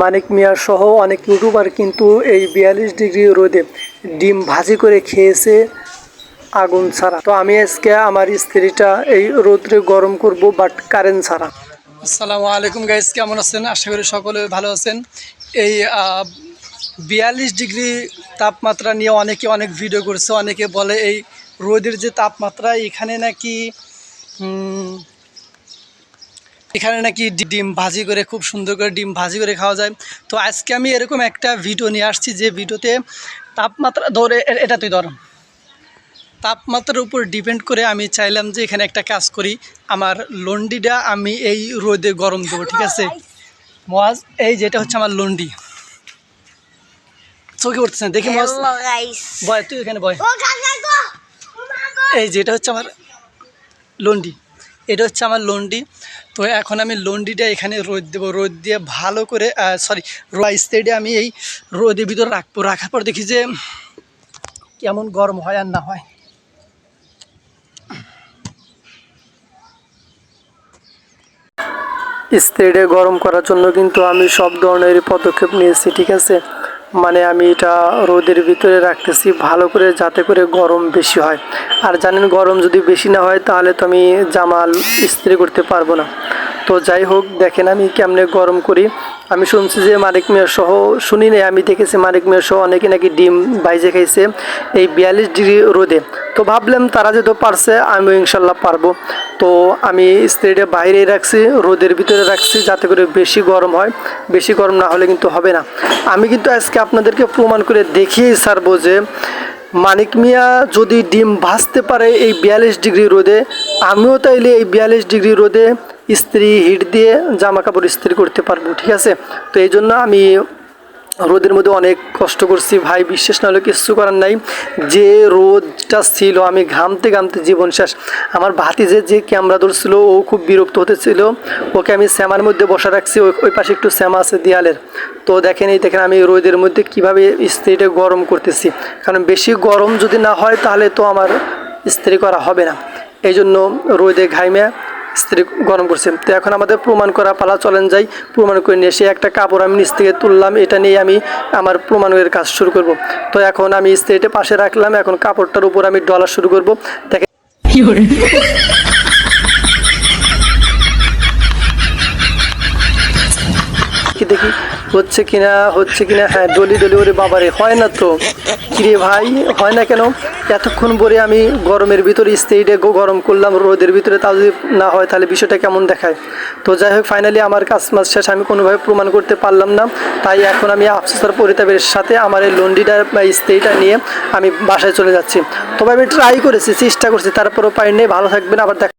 মানিক মিয়া সহ অনেক ইউটিউবার কিন্তু এই বিয়াল্লিশ ডিগ্রি রোদে ডিম ভাজি করে খেয়েছে আগুন ছাড়া। তো আমি আজকে আমার স্ত্রীটা এই রোদ্রে গরম করব বাট কারেন্ট ছাড়া। আসসালামু আলাইকুম গাইজ কেমন আছেন? আশা করি সকলে ভালো আছেন। এই বিয়াল্লিশ ডিগ্রি তাপমাত্রা নিয়ে অনেকে অনেক ভিডিও করছে। অনেকে বলে এই রোদের যে তাপমাত্রা, এখানে নাকি এখানে নাকি ডিম ভাজি করে খুব সুন্দর করে ডিম ভাজি করে খাওয়া যায়। তো আজকে আমি এরকম একটা ভিডিও নিয়ে আসছি যে ভিডিওতে তাপমাত্রা ধরে এটা তুই ধর। তাপমাত্রার উপর ডিপেন্ড করে আমি চাইলাম যে এখানে একটা কাজ করি। আমার লন্ডিটা আমি এই রোদে গরম দেবো ঠিক আছে? মজ এই যেটা হচ্ছে আমার লন্ডি। চোখে না, দেখি মজ Hello বয় তুই এখানে বয়. এই যেটা হচ্ছে আমার লন্ডি। এটা হচ্ছে আমার লন্ডি। তো এখন আমি লন্ডিটা এখানে রোদ দেবো। রোদ দিয়ে ভালো করে সরি স্টেডে আমি এই রোদের ভিতরে রাখব। রাখার পর দেখি যে কেমন গরম হয় আর না হয়। স্টেডে গরম করার জন্য কিন্তু আমি সব ধরনের পদক্ষেপ নিয়েছি, ঠিক আছে? মানে আমি এটা রোদের ভিতরে রাখতেছি, ভালো করে যাতে করে গরম বেশি হয়। আর জানেন গরম যদি বেশি না হয়, তাহলে তো আমি জামাল ইস্ত্রি করতে পারব না। তো যাই হোক, দেখেন আমি কেমনে গরম করি। আমি শুনছি যে মালিক মেয়ের সহ, শুনি নাই, আমি দেখেছি মালিক মেয়ের সহ অনেকে নাকি ডিম বাইজে খাইছে এই বিয়াল্লিশ ডিগ্রি রোদে। তো ভাবলাম তারা যেহেতু পারছে, আমিও ইনশাল্লাহ পারব। তো আমি স্ত্রীটা বাইরেই রাখছি, রোদের ভিতরে রাখছি, যাতে করে বেশি গরম হয়। বেশি গরম না হলে কিন্তু হবে না। আমি কিন্তু আজকে আপনাদেরকে প্রমাণ করে দেখিয়েই ছাড়বো যে মানিক মিয়া যদি ডিম ভাজতে পারে এই বিয়াল্লিশ ডিগ্রি রোদে আমিও তাইলে এই বিয়াল্লিশ ডিগ্রি রোদে ইস্ত্রি হিট দিয়ে জামা কাপড় ইস্ত্রি করতে পারব, ঠিক আছে? তো এই জন্য আমি রোদের মধ্যে অনেক কষ্ট করছি। ভাই, বিশ্বাস না হলে কিচ্ছু করার নাই। যে রোদটা ছিল, আমি ঘামতে ঘামতে জীবন শেষ। আমার ভাতিজে যে ক্যামেরা ধরছিল, ও খুব বিরক্ত হতেছিল ওকে আমি শ্যামার মধ্যে বসা রাখছি ওই পাশে একটু শ্যামা আছে দেয়ালের। তো দেখেন এই, দেখেন আমি রোদের মধ্যে কীভাবে ইস্ত্রিটা গরম করতেছি। কারণ বেশি গরম যদি না হয়, তাহলে তো আমার ইস্ত্রি করা হবে না। এই জন্য রোদে ঘাইমে স্ত্রী গরম করছে। তো এখন আমাদের প্রমাণ করা পালা, চলেন যাই। প্রমাণ করে নিয়ে সে একটা কাপড় আমি নিচ থেকে তুললাম, এটা নিয়ে আমি আমার প্রমাণের কাজ শুরু করব। তো এখন আমি স্ত্রীটা পাশে রাখলাম, এখন কাপড়টার উপর আমি ডলা শুরু করব। দেখেন দেখি, হচ্ছে কিনা হচ্ছে কিনা হ্যাঁ ডলি ডলি ওরে বাবারে, হয় না তো? কিরে ভাই, হয় না কেন? এতক্ষণ পরে আমি গরমের ভিতরে স্টেডে গরম করলাম, রোদের ভিতরে, তাও যদি না হয়, তাহলে বিষয়টা কেমন দেখায়? তো যাই হোক ফাইনালি আমার কাজ মাস শেষ, আমি কোনোভাবে প্রমাণ করতে পারলাম না। তাই এখন আমি আফসোসের পরিতাপের সাথে আমার এই লন্ডিটা বা স্টেটা নিয়ে আমি বাসায় চলে যাচ্ছি। তবে আমি ট্রাই করেছি, চেষ্টা করছি, তারপরেও পারিনি ভালো থাকবেন, আবার দেখ